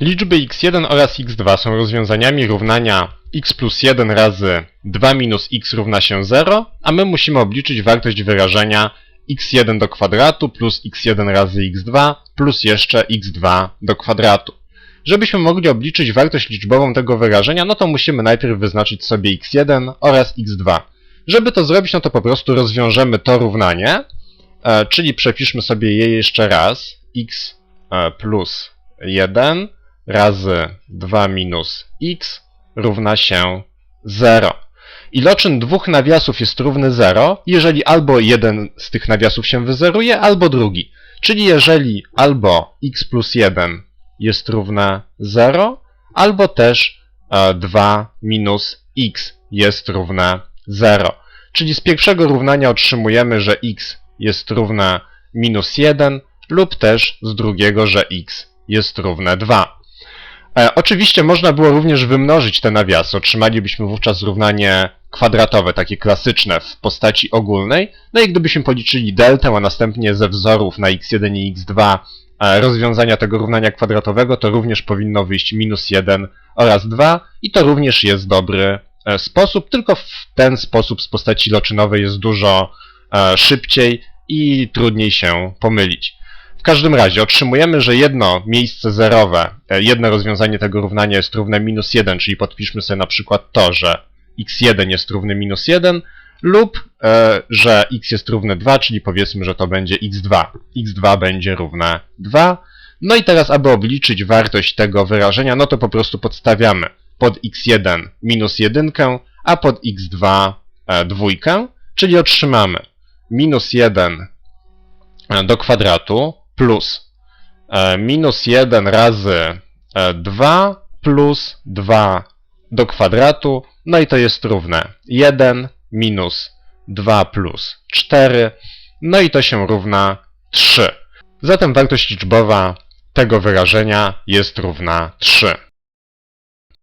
Liczby x1 oraz x2 są rozwiązaniami równania x plus 1 razy 2 minus x równa się 0, a my musimy obliczyć wartość wyrażenia x1 do kwadratu plus x1 razy x2 plus jeszcze x2 do kwadratu. Żebyśmy mogli obliczyć wartość liczbową tego wyrażenia, no to musimy najpierw wyznaczyć sobie x1 oraz x2. Żeby to zrobić, no to po prostu rozwiążemy to równanie, e, czyli przepiszmy sobie je jeszcze raz. x e, plus 1 razy 2 minus x równa się 0. Iloczyn dwóch nawiasów jest równy 0, jeżeli albo jeden z tych nawiasów się wyzeruje, albo drugi. Czyli jeżeli albo x plus 1 jest równe 0, albo też e, 2 minus x jest równe 0. Czyli z pierwszego równania otrzymujemy, że x jest równe minus 1 lub też z drugiego, że x jest równe 2. E, oczywiście można było również wymnożyć te nawiasy. Otrzymalibyśmy wówczas równanie kwadratowe, takie klasyczne w postaci ogólnej. No i gdybyśmy policzyli deltę, a następnie ze wzorów na x1 i x2 e, rozwiązania tego równania kwadratowego, to również powinno wyjść minus 1 oraz 2 i to również jest dobry e, sposób, tylko w ten sposób z postaci loczynowej jest dużo szybciej i trudniej się pomylić. Każdym razie otrzymujemy, że jedno miejsce zerowe, e, jedno rozwiązanie tego równania jest równe minus 1, czyli podpiszmy sobie na przykład to, że x1 jest równy minus 1 lub e, że x jest równe 2, czyli powiedzmy, że to będzie x2. x2 będzie równe 2. No i teraz, aby obliczyć wartość tego wyrażenia, no to po prostu podstawiamy pod x1 minus 1, a pod x2 e, dwójkę, czyli otrzymamy minus 1 e, do kwadratu plus e, minus 1 razy e, 2 plus 2 do kwadratu, no i to jest równe 1 minus 2 plus 4, no i to się równa 3. Zatem wartość liczbowa tego wyrażenia jest równa 3.